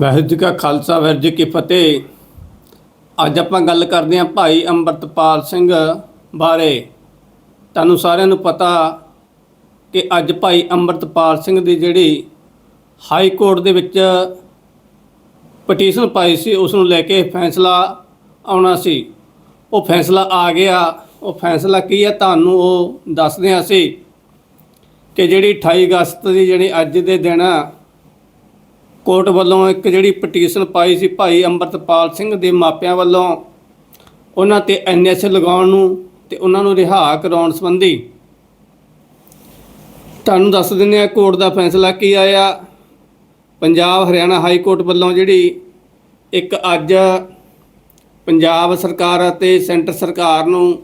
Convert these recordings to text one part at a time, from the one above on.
ਵਾਹਿਗੁਰੂ ਜੀ ਕਾ ਖਾਲਸਾ ਵਾਹਿਗੁਰੂ ਜੀ ਕੀ ਫਤਿਹ। ਅੱਜ ਆਪਾਂ ਗੱਲ ਕਰਦੇ ਹਾਂ ਭਾਈ ਅੰਮ੍ਰਿਤਪਾਲ ਸਿੰਘ ਬਾਰੇ। ਤੁਹਾਨੂੰ ਸਾਰਿਆਂ ਨੂੰ ਪਤਾ ਕਿ ਅੱਜ ਭਾਈ ਅੰਮ੍ਰਿਤਪਾਲ ਸਿੰਘ ਦੀ ਜਿਹੜੀ ਹਾਈ ਕੋਰਟ ਦੇ ਵਿੱਚ ਪਟੀਸ਼ਨ ਪਾਈ ਸੀ ਉਸ ਨੂੰ ਲੈ ਕੇ ਫੈਸਲਾ ਆਉਣਾ ਸੀ। ਉਹ ਫੈਸਲਾ ਆ ਗਿਆ। ਉਹ ਫੈਸਲਾ ਕੀ ਹੈ ਤੁਹਾਨੂੰ ਉਹ ਦੱਸਦੇ ਹਾਂ ਅਸੀਂ ਕਿ ਜਿਹੜੀ 28 ਅਗਸਤ ਦੀ ਜਿਹੜੀ ਅੱਜ ਦੇ ਦਿਨ ਆ, ਕੋਰਟ ਵੱਲੋਂ ਇੱਕ ਜਿਹੜੀ ਪਟੀਸ਼ਨ ਪਾਈ ਸੀ ਭਾਈ ਅੰਮ੍ਰਿਤਪਾਲ ਸਿੰਘ ਦੇ ਮਾਪਿਆਂ ਵੱਲੋਂ, ਉਹਨਾਂ ਤੇ ਐਨਐਸ ਲਗਾਉਣ ਨੂੰ ਤੇ ਉਹਨਾਂ ਨੂੰ ਰਿਹਾ ਕਰਾਉਣ ਸੰਬੰਧੀ। ਤੁਹਾਨੂੰ ਦੱਸ ਦਿੰਦੇ ਆ ਕੋਰਟ ਦਾ ਫੈਸਲਾ ਕੀ ਆਇਆ। ਪੰਜਾਬ ਹਰਿਆਣਾ ਹਾਈ ਕੋਰਟ ਵੱਲੋਂ ਜਿਹੜੀ ਇੱਕ ਅੱਜ ਪੰਜਾਬ ਸਰਕਾਰ ਅਤੇ ਸੈਂਟਰ ਸਰਕਾਰ ਨੂੰ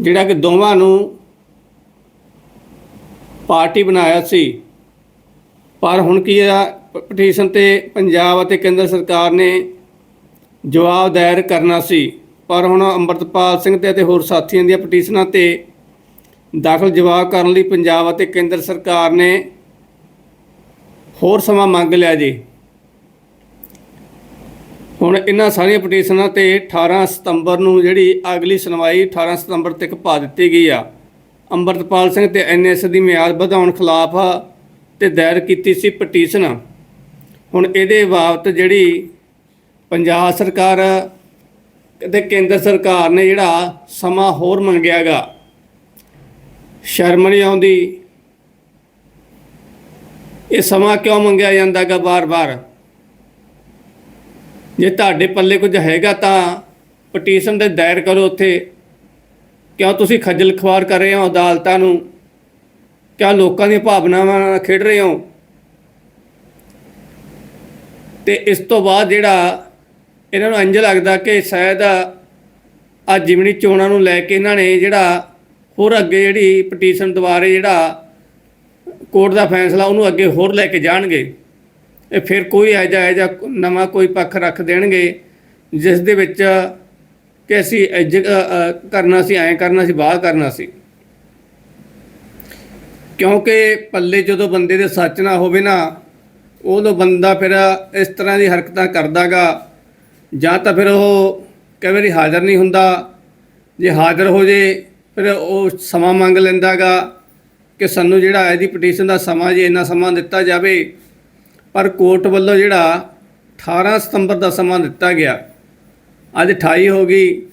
ਜਿਹੜਾ ਕਿ ਦੋਵਾਂ ਨੂੰ ਪਾਰਟੀ ਬਣਾਇਆ ਸੀ। ਪਰ ਹੁਣ ਕੀ ਆ ਪਟੀਸ਼ਨ ਤੇ ਪੰਜਾਬ ਅਤੇ ਕੇਂਦਰ ਸਰਕਾਰ ਨੇ ਜਵਾਬ ਦਾਇਰ ਕਰਨਾ ਸੀ। ਪਰ ਹੁਣ ਅੰਮ੍ਰਿਤਪਾਲ ਸਿੰਘ ਤੇ ਅਤੇ ਹੋਰ ਸਾਥੀਆਂ ਦੀਆਂ ਪਟੀਸ਼ਨਾਂ ਤੇ ਦਾਖਲ ਜਵਾਬ ਕਰਨ ਲਈ ਪੰਜਾਬ ਅਤੇ ਕੇਂਦਰ ਸਰਕਾਰ ਨੇ ਹੋਰ ਸਮਾਂ ਮੰਗ ਲਿਆ ਜੀ। ਹੁਣ ਇਹਨਾਂ ਸਾਰੀਆਂ ਪਟੀਸ਼ਨਾਂ ਤੇ 18 ਸਤੰਬਰ ਨੂੰ ਜਿਹੜੀ ਅਗਲੀ ਸੁਣਵਾਈ 18 ਸਤੰਬਰ ਤੱਕ ਪਾ ਦਿੱਤੀ ਗਈ ਆ। ਅੰਮ੍ਰਿਤਪਾਲ ਸਿੰਘ ਤੇ ਐਨਐਸ ਦੀ ਮਿਆਦ ਵਧਾਉਣ ਖਿਲਾਫ ਤੇ ਦਾਇਰ ਕੀਤੀ ਸੀ ਪਟੀਸ਼ਨ। ਹੁਣ ਇਹਦੇ ਬਾਬਤ ਜਿਹੜੀ ਪੰਜਾਬ ਸਰਕਾਰ ਤੇ ਕੇਂਦਰ ਸਰਕਾਰ ਨੇ ਜਿਹੜਾ ਸਮਾਂ ਹੋਰ ਮੰਗਿਆਗਾ ਸ਼ਰਮ ਨਹੀਂ ਆਉਂਦੀ। ਇਹ ਸਮਾਂ ਕਿਉਂ ਮੰਗਿਆ ਜਾਂਦਾਗਾ ਬਾਰ-ਬਾਰ? ਜੇ ਤੁਹਾਡੇ ਪੱਲੇ ਕੁਝ ਹੈਗਾ ਤਾਂ ਪਟੀਸ਼ਨ ਦੇ ਦਾਇਰ ਕਰੋ ਉੱਥੇ। ਕਿਉਂ ਤੁਸੀਂ ਖੱਜਲ ਖਵਾਰ ਕਰ ਰਹੇ ਹੋ ਅਦਾਲਤਾਂ ਨੂੰ? ਕਿਉਂ ਲੋਕਾਂ ਦੀਆਂ ਭਾਵਨਾਵਾਂ ਨਾਲ ਖੇਡ ਰਹੇ ਹੋ? ਤੇ ਇਸ ਤੋਂ ਬਾਅਦ ਜਿਹੜਾ ਇਹਨਾਂ ਨੂੰ ਇੰਜ ਲੱਗਦਾ ਕਿ ਸ਼ਾਇਦ ਆ ਜਿਮਣੀ ਚੋਣਾਂ ਨੂੰ ਲੈ ਕੇ ਇਹਨਾਂ ਨੇ ਜਿਹੜਾ ਹੋਰ ਅੱਗੇ ਜਿਹੜੀ ਪਟੀਸ਼ਨ ਦੁਆਰੇ ਜਿਹੜਾ ਕੋਰਟ ਦਾ ਫੈਸਲਾ ਉਹਨੂੰ ਅੱਗੇ ਹੋਰ ਲੈ ਕੇ ਜਾਣਗੇ। ਇਹ ਫਿਰ ਕੋਈ ਐਜਾ ਐਜਾ ਨਵਾਂ ਕੋਈ ਪੱਖ ਰੱਖ ਦੇਣਗੇ ਜਿਸ ਦੇ ਵਿੱਚ ਕਿ ਅਸੀਂ ਇੰਝ, ਕਰਨਾ ਸੀ ਐਂ ਕਰਨਾ ਸੀ ਬਾਹਰ ਕਰਨਾ ਸੀ। ਕਿਉਂਕਿ ਪੱਲੇ ਜਦੋਂ ਬੰਦੇ ਦੇ ਸੱਚ ਨਾ ਹੋਵੇ ਨਾ, ਉਦੋਂ ਬੰਦਾ ਫਿਰ ਇਸ ਤਰ੍ਹਾਂ ਦੀ ਹਰਕਤਾਂ ਕਰਦਾਗਾ। ਜਾਂ ਤਾਂ ਫਿਰ ਉਹ ਕਈ ਵਾਰੀ ਹਾਜ਼ਰ ਨਹੀਂ ਹੁੰਦਾ। ਜੇ ਹਾਜ਼ਰ ਹੋ ਜੇ, ਫਿਰ ਉਹ ਸਮਾਂ ਮੰਗ ਲੈਂਦਾਗਾ ਕਿ ਸਾਨੂੰ ਜਿਹੜਾ ਇਹਦੀ ਪਟੀਸ਼ਨ ਦਾ ਸਮਾਂ ਜੇ ਇੰਨਾ ਸਮਾਂ ਦਿੱਤਾ ਜਾਵੇ। ਪਰ ਕੋਰਟ ਵੱਲੋਂ ਜਿਹੜਾ 18 ਸਤੰਬਰ ਦਾ ਸਮਾਂ ਦਿੱਤਾ ਗਿਆ। ਅੱਜ 28 ਹੋ ਗਈ।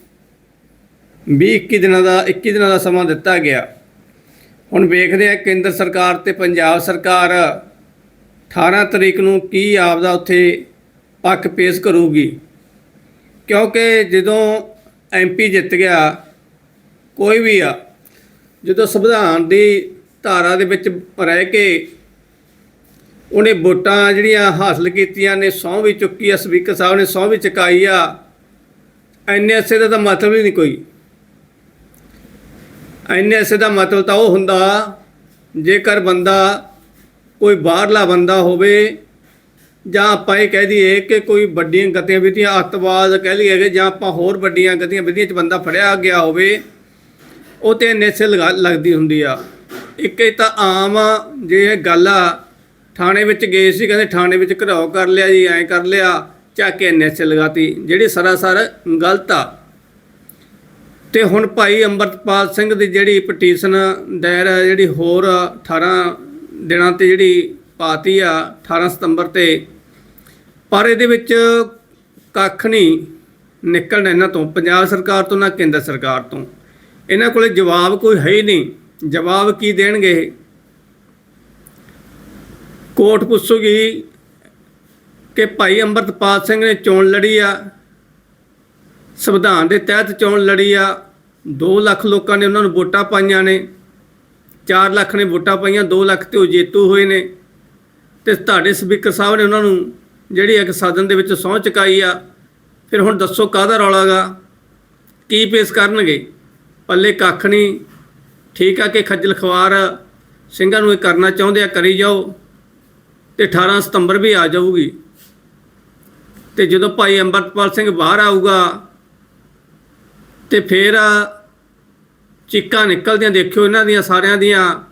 20 21 ਦਿਨਾਂ ਦਾ 21 ਦਿਨਾਂ ਦਾ ਸਮਾਂ ਦਿੱਤਾ ਗਿਆ। ਹੁਣ ਵੇਖਦੇ ਆ ਕੇਂਦਰ ਸਰਕਾਰ ਤੇ ਪੰਜਾਬ ਸਰਕਾਰ 18 ਤਰੀਕ ਨੂੰ ਕੀ ਆਪਦਾ ਉੱਥੇ ਪੱਖ ਪੇਸ਼ ਕਰੂਗੀ। ਕਿਉਂਕਿ ਜਦੋਂ ਐਮਪੀ ਜਿੱਤ ਗਿਆ, ਕੋਈ ਵੀ ਆ, ਜਦੋਂ ਸੰਵਿਧਾਨ ਦੀ ਧਾਰਾ ਦੇ ਵਿੱਚ ਰਹਿ ਕੇ ਉਹਨੇ ਵੋਟਾਂ ਜਿਹੜੀਆਂ ਹਾਸਲ ਕੀਤੀਆਂ ਨੇ, ਸਹੁੰ ਵੀ ਚੁੱਕੀ ਆ, ਸਪੀਕਰ ਸਾਹਿਬ ਨੇ ਸਹੁੰ ਵੀ ਚੁਕਾਈ ਆ ਐਨਐਸਏ ਦਾ ਤਾਂ ਮਤਲਬ ਹੀ ਨਹੀਂ ਕੋਈ। ਐਨਐਸਏ ਦਾ ਮਤਲਬ ਤਾਂ ਉਹ ਹੁੰਦਾ, ਜੇਕਰ ਬੰਦਾ ਕੋਈ ਬਾਹਰਲਾ ਬੰਦਾ ਹੋਵੇ, ਜਾਂ ਆਪਾਂ ਇਹ ਕਹਿ ਦਈਏ ਕਿ ਕੋਈ ਵੱਡੀਆਂ ਗਤੀਵਿਧੀਆਂ ਅੱਤਵਾਦ ਕਹਿ ਲਈਏ ਕਿ ਜਾਂ ਆਪਾਂ ਹੋਰ ਵੱਡੀਆਂ ਗਤੀਵਿਧੀਆਂ 'ਚ ਬੰਦਾ ਫੜਿਆ ਗਿਆ ਹੋਵੇ, ਉਹ ਤੇ ਐਨਐਸਏ ਲਗਾ, ਲੱਗਦੀ ਹੁੰਦੀ ਆ। ਇੱਕ ਇਹ ਤਾਂ ਆਮ ਜੇ ਇਹ ਗੱਲ ਆ, ਥਾਣੇ ਵਿੱਚ ਗਏ ਸੀ, ਕਹਿੰਦੇ ਥਾਣੇ ਵਿੱਚ ਘਰਾਓ ਕਰ ਲਿਆ ਜੀ, ਐਂ ਕਰ ਲਿਆ, ਚੱਕ ਕੇ ਐਨਐਸਏ ਲਗਾਤੀ, ਜਿਹੜੀ ਸਰਾਸਰ ਗਲਤ ਆ। ਤੇ ਹੁਣ ਭਾਈ ਅੰਮ੍ਰਿਤਪਾਲ ਸਿੰਘ ਦੀ ਜਿਹੜੀ ਪਟੀਸ਼ਨ ਦਾਇਰ ਜਿਹੜੀ ਹੋਰ 18 ਦਿਨਾਂ ਤੇ ਜਿਹੜੀ ਪਾਤੀ ਆ 18 ਸਤੰਬਰ ਤੇ, ਪਰ ਇਹਦੇ ਵਿੱਚ ਕੱਖ ਨਹੀਂ ਨਿਕਲਣਾ ਇਹਨਾਂ ਤੋਂ, ਪੰਜਾਬ ਸਰਕਾਰ ਤੋਂ ਨਾ ਕੇਂਦਰ ਸਰਕਾਰ ਤੋਂ। ਇਹਨਾਂ ਕੋਲੇ ਜਵਾਬ ਕੋਈ ਹੈ ਹੀ ਨਹੀਂ। ਜਵਾਬ ਕੀ ਦੇਣਗੇ ਕੋਰਟ ਪੁੱਛੂਗੀ ਕਿ ਭਾਈ ਅੰਮ੍ਰਿਤਪਾਲ ਸਿੰਘ ਨੇ ਚੋਣ ਲੜੀ ਆ ਸੰਵਿਧਾਨ ਦੇ ਤਹਿਤ ਚੋਣ ਲੜੀ ਆ। 2 ਲੱਖ ਲੋਕਾਂ ਨੇ ਉਹਨਾਂ ਨੂੰ ਵੋਟਾਂ ਪਾਈਆਂ ਨੇ। 4 ਲੱਖ ਨੇ ਵੋਟਾਂ ਪਾਈਆਂ 2 ਲੱਖ ਤੇ ਉਹ ਜੇਤੂ ਹੋਏ ਨੇ। ਤੇ ਤੁਹਾਡੇ ਸਪੀਕਰ ਸਾਹਿਬ ਨੇ ਉਹਨਾਂ ਨੂੰ ਜਿਹੜੀ ਇੱਕ ਸਦਨ ਦੇ ਵਿੱਚ ਸਹੁੰ ਚੁਕਾਈ ਆ। ਫਿਰ ਹੁਣ ਦੱਸੋ ਕਾਹਦਾ ਰੌਲਾ ਗਾ? ਕੀ ਪੇਸ਼ ਕਰਨਗੇ? ਪੱਲੇ ਕੱਖ ਨਹੀਂ। ਠੀਕ ਆ ਕਿ ਖੱਜਲ ਖਵਾਰ ਸਿੰਘਾਂ ਨੂੰ ਇਹ ਕਰਨਾ ਚਾਹੁੰਦੇ ਆ, ਕਰੀ ਜਾਓ। ਤੇ 18 ਸਤੰਬਰ ਵੀ ਆ ਜਾਊਗੀ। ਤੇ ਜਦੋਂ ਭਾਈ ਅੰਮ੍ਰਿਤਪਾਲ ਸਿੰਘ ਬਾਹਰ ਆਊਗਾ ਤੇ ਫਿਰ ਚੀਕਾਂ ਨਿਕਲਦੀਆਂ, ਦੇਖਿਓ ਇਹਨਾਂ ਦੀਆਂ ਸਾਰਿਆਂ ਦੀਆਂ,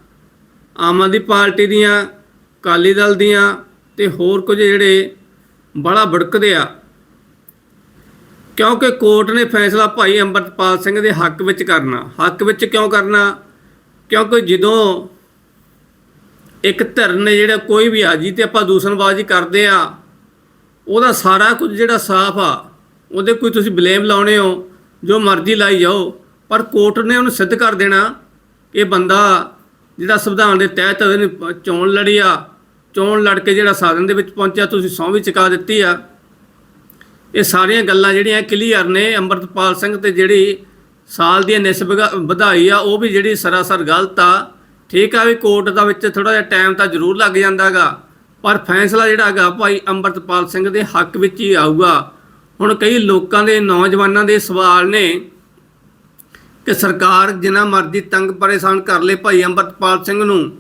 ਆਮ ਆਦਮੀ ਪਾਰਟੀ ਦੀਆਂ, ਅਕਾਲੀ ਦਲ ਦੀਆਂ ਤੇ ਹੋਰ ਕੁਝ ਜਿਹੜੇ ਬੜਾ ਭੜਕਦੇ ਆ। ਕਿਉਂਕਿ ਕੋਰਟ ਨੇ ਫੈਸਲਾ ਭਾਈ ਅੰਮ੍ਰਿਤਪਾਲ ਸਿੰਘ ਦੇ ਹੱਕ ਵਿੱਚ ਕਰਨਾ। ਹੱਕ ਵਿੱਚ ਕਿਉਂ ਕਰਨਾ? ਕਿਉਂਕਿ ਜਦੋਂ ਇੱਕ ਧਿਰ ਨੇ ਜਿਹੜਾ ਕੋਈ ਵੀ ਆ ਜੀ ਤੇ ਆਪਾਂ ਦੂਸ਼ਣਬਾਜ਼ੀ ਕਰਦੇ ਆ, ਉਹਦਾ ਸਾਰਾ ਕੁਝ ਜਿਹੜਾ ਸਾਫ਼ ਆ, ਉਹਦੇ ਕੋਈ ਤੁਸੀਂ ਬਲੇਮ ਲਾਉਣੇ ਹੋ ਜੋ ਮਰਜ਼ੀ ਲਾਈ ਜਾਓ, ਪਰ ਕੋਰਟ ਨੇ ਉਹਨੂੰ ਸਿੱਧ ਕਰ ਦੇਣਾ ਇਹ ਬੰਦਾ ਜਿਹੜਾ ਸੰਵਿਧਾਨ ਦੇ ਤਹਿਤ ਉਹਨੇ ਪ- ਚੋਣ ਲੜੀ ਆ, ਚੋਣ ਲੜ ਕੇ ਜਿਹੜਾ ਸਾਧਨ ਦੇ ਵਿੱਚ ਪਹੁੰਚਿਆ, ਤੁਸੀਂ ਸਹੁੰ ਵੀ ਚੁਕਾ ਦਿੱਤੀ ਆ। ਇਹ ਸਾਰੀਆਂ ਗੱਲਾਂ ਜਿਹੜੀਆਂ ਕਲੀਅਰ ਨੇ, ਅੰਮ੍ਰਿਤਪਾਲ ਸਿੰਘ ਤੇ ਜਿਹੜੀ ਸਾਲ ਦੀ ਨਿਸਬ ਵਧਾਈ ਆ, ਉਹ ਵੀ ਜਿਹੜੀ ਸਰਾਸਰ ਗਲਤ ਆ। ਠੀਕ ਆ ਵੀ ਕੋਰਟ ਦਾ ਵਿੱਚ ਥੋੜਾ ਜਿਹਾ ਟਾਈਮ ਤਾਂ ਜ਼ਰੂਰ ਲੱਗ ਜਾਂਦਾਗਾ, ਪਰ ਫੈਸਲਾ ਜਿਹੜਾ ਹੈਗਾ ਭਾਈ ਅੰਮ੍ਰਿਤਪਾਲ ਸਿੰਘ ਦੇ ਹੱਕ ਵਿੱਚ ਹੀ ਆਊਗਾ। ਹੁਣ ਕਈ ਲੋਕਾਂ ਦੇ ਨੌਜਵਾਨਾਂ ਦੇ ਸਵਾਲ ਨੇ ਕਿ ਸਰਕਾਰ ਜਿੰਨਾ ਮਰਜ਼ੀ ਤੰਗ ਪਰੇਸ਼ਾਨ ਕਰ ਲੇ ਭਾਈ ਅੰਮ੍ਰਿਤਪਾਲ ਸਿੰਘ ਨੂੰ,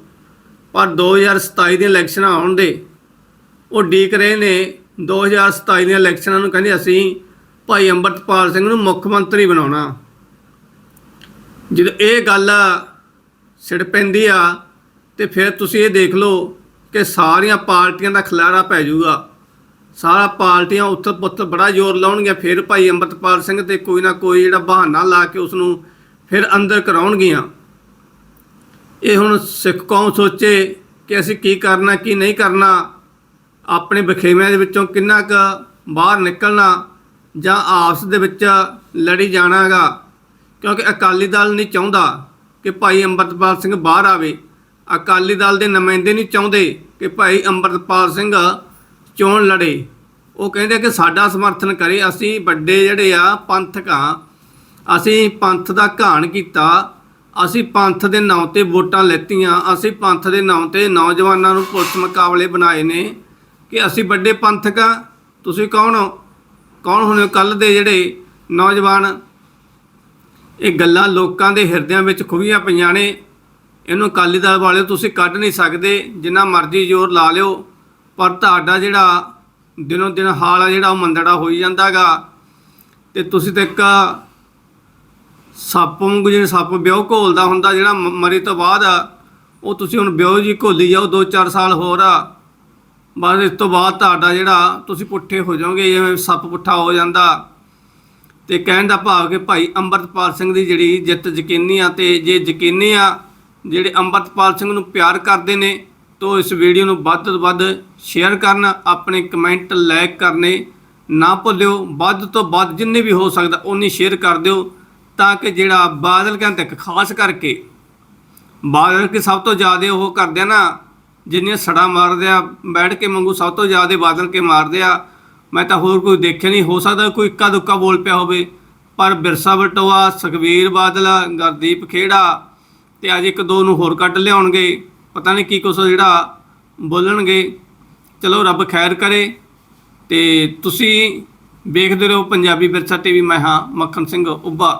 ਪਰ 2027 ਦੀਆਂ ਇਲੈਕਸ਼ਨਾਂ ਆਉਣ ਦੇ, ਉਹ ਡੀਕ ਰਹੇ ਨੇ 2027 ਦੀਆਂ ਇਲੈਕਸ਼ਨਾਂ ਨੂੰ ਕਹਿੰਦੇ ਅਸੀਂ ਭਾਈ ਅੰਮ੍ਰਿਤਪਾਲ ਸਿੰਘ ਨੂੰ ਮੁੱਖ ਮੰਤਰੀ ਬਣਾਉਣਾ। ਜਦੋਂ ਇਹ ਗੱਲ ਸਿੜ ਪੈਂਦੀ ਆ, ਤੇ ਫਿਰ ਤੁਸੀਂ ਇਹ ਦੇਖ ਲਓ ਕਿ ਸਾਰੀਆਂ ਪਾਰਟੀਆਂ ਦਾ ਖਿਲਾਰਾ ਪੈ ਜਾਊਗਾ। ਸਾਰਾ ਪਾਰਟੀਆਂ ਉੱਥੇ ਪੁੱਤ ਬੜਾ ਜ਼ੋਰ ਲਾਉਣਗੀਆਂ, ਫਿਰ ਭਾਈ ਅੰਮ੍ਰਿਤਪਾਲ ਸਿੰਘ ਤੇ ਕੋਈ ਨਾ ਕੋਈ ਜਿਹੜਾ ਬਹਾਨਾ ਲਾ ਕੇ ਉਸ ਨੂੰ ਫਿਰ ਅੰਦਰ ਕਰਾਉਣਗੀਆਂ। ਇਹ ਹੁਣ ਸਿੱਖ ਕੌਮ ਸੋਚੇ ਕਿ ਅਸੀਂ ਕੀ ਕਰਨਾ, ਕੀ ਨਹੀਂ ਕਰਨਾ, ਆਪਣੇ ਬਖੇਵਿਆਂ ਦੇ ਵਿੱਚੋਂ ਕਿੰਨਾ ਕੁ ਬਾਹਰ ਨਿਕਲਣਾ ਜਾਂ ਆਪਸ ਦੇ ਵਿੱਚ ਲੜੀ ਜਾਣਾਗਾ। ਕਿਉਂਕਿ ਅਕਾਲੀ ਦਲ ਨਹੀਂ ਚਾਹੁੰਦਾ ਕਿ ਭਾਈ ਅੰਮ੍ਰਿਤਪਾਲ ਸਿੰਘ ਬਾਹਰ ਆਵੇ। ਅਕਾਲੀ ਦਲ ਦੇ ਨੁਮਾਇੰਦੇ ਨਹੀਂ ਚਾਹੁੰਦੇ ਕਿ ਭਾਈ ਅੰਮ੍ਰਿਤਪਾਲ ਸਿੰਘ ਚੋਣ ਲੜੇ? ਉਹ ਕਹਿੰਦੇ ਕਿ ਸਾਡਾ ਸਮਰਥਨ ਕਰੇ, ਅਸੀਂ ਵੱਡੇ ਜਿਹੜੇ ਆ ਪੰਥਕ ਆ ਅਸੀਂ ਪੰਥ ਦਾ ਘਾਣ ਕੀਤਾ। ਅਸੀਂ ਪੰਥ ਦੇ ਨਾਂ ਤੇ ਵੋਟਾਂ ਲੈਤੀਆਂ। ਅਸੀਂ ਪੰਥ ਦੇ ਨਾਂ ਤੇ ਨੌਜਵਾਨਾਂ ਨੂੰ ਪੁਲਿਸ ਮੁਕਾਬਲੇ ਬਣਾਏ ਨੇ ਕਿ ਅਸੀਂ ਵੱਡੇ ਪੰਥਕ ਆ ਤੁਸੀਂ ਕੌਣ ਹੋ? ਕੌਣ ਹੁੰਦੇ ਕੱਲ ਦੇ ਜਿਹੜੇ ਨੌਜਵਾਨ? ਇਹ ਗੱਲਾਂ ਲੋਕਾਂ ਦੇ ਹਿਰਦਿਆਂ ਵਿੱਚ ਖੁਬੀਆਂ ਪਈਆਂ ਨੇ। ਇਹਨੂੰ ਅਕਾਲੀ ਦਲ ਵਾਲੇ ਤੁਸੀਂ ਕੱਢ ਨਹੀਂ ਸਕਦੇ। ਜਿੰਨਾ ਮਰਜ਼ੀ ਜ਼ੋਰ ਲਾ ਲਿਓ। ਪਰ ਤੁਹਾਡਾ ਜਿਹੜਾ ਦਿਨੋਂ ਦਿਨ ਹਾਲ ਆ ਜਿਹੜਾ ਉਹ ਮੰਦੜਾ ਹੋਈ ਜਾਂਦਾਗਾ। ਤੇ ਤੁਸੀਂ ਤੇ ਇੱਕ ਸੱਪ ਵਾਂਗੂ ਜਿਹੜੇ ਸੱਪ ਵਿਆਹ ਘੋਲਦਾ ਹੁੰਦਾ ਜਿਹੜਾ ਮ- ਮਰੇ ਤੋਂ ਬਾਅਦ, ਉਹ ਤੁਸੀਂ ਹੁਣ ਵਿਆਹ ਜੀ ਘੋਲੀ ਜਾਓ 2-4 ਸਾਲ ਹੋਰ ਆ। ਬਸ ਇਸ ਤੋਂ ਬਾਅਦ ਤੁਹਾਡਾ ਜਿਹੜਾ ਤੁਸੀਂ ਪੁੱਠੇ ਹੋ ਜਾਓਗੇ, ਜਿਵੇਂ ਸੱਪ ਪੁੱਠਾ ਹੋ ਜਾਂਦਾ। ਤੇ ਕਹਿਣ ਦਾ ਭਾਵ ਕਿ ਭਾਈ ਅੰਮ੍ਰਿਤਪਾਲ ਸਿੰਘ ਦੀ ਜਿਹੜੀ ਜਿੱਤ ਯਕੀਨੀ ਆ ਤੇ ਜੇ ਯਕੀਨੀ ਆ, ਜਿਹੜੇ ਅੰਮ੍ਰਿਤਪਾਲ ਸਿੰਘ ਨੂੰ ਪਿਆਰ ਕਰਦੇ ਨੇ ਤੋਂ ਇਸ ਵੀਡੀਓ ਨੂੰ ਵੱਧ ਤੋਂ ਵੱਧ ਸ਼ੇਅਰ ਕਰਨ, ਆਪਣੇ ਕਮੈਂਟ ਲਾਈਕ ਕਰਨੇ ਨਾ ਭੁੱਲਿਓ। ਵੱਧ ਤੋਂ ਵੱਧ ਜਿੰਨੇ ਵੀ ਹੋ ਸਕਦਾ ਉਨੀ ਸ਼ੇਅਰ ਕਰ ਦਿਓ, ਤਾਂ ਕਿ ਜਿਹੜਾ ਬਾਦਲ ਕਹਿੰਦੇ ਤੱਕ ਖਾਸ ਕਰਕੇ, ਬਾਦਲ ਕੇ ਸਭ ਤੋਂ ਜ਼ਿਆਦਾ ਉਹ ਕਰਦੇ ਆ ਨਾ, ਜਿੰਨੀਆਂ ਸੜਾ ਮਾਰਦੇ ਆ, ਬੈਠ ਕੇ ਮੰਗੂ ਸਭ ਤੋਂ ਜ਼ਿਆਦਾ ਬਾਦਲ ਕੇ ਮਾਰਦੇ ਆ। ਮੈਂ ਤਾਂ ਹੋਰ ਕੋਈ ਦੇਖਿਆ ਨਹੀਂ, ਹੋ ਸਕਦਾ ਕੋਈ ਇੱਕਾ ਦੁੱਕਾ ਬੋਲ ਪਿਆ ਹੋਵੇ, ਪਰ ਬਿਰਸਾ ਬਟੋਆ ਸੁਖਬੀਰ ਬਾਦਲ, ਗੁਰਦੀਪ ਖੇੜਾ ਤੇ ਅੱਜ ਇੱਕ ਦੋ ਨੂੰ ਹੋਰ ਕੱਢ ਲਿਆਉਣਗੇ। ਪਤਾ ਨਹੀਂ ਕੀ ਕੁਛ ਜਿਹੜਾ ਬੋਲਣਗੇ। ਚਲੋ ਰੱਬ ਖੈਰ ਕਰੇ ਤੇ ਤੁਸੀਂ ਵੇਖਦੇ ਰਹੋ ਪੰਜਾਬੀ ਵਿਰਸਾ ਟੀਵੀ। ਮੈਂ ਹਾਂ ਮੱਖਣ ਸਿੰਘ ਉੱਭਾ।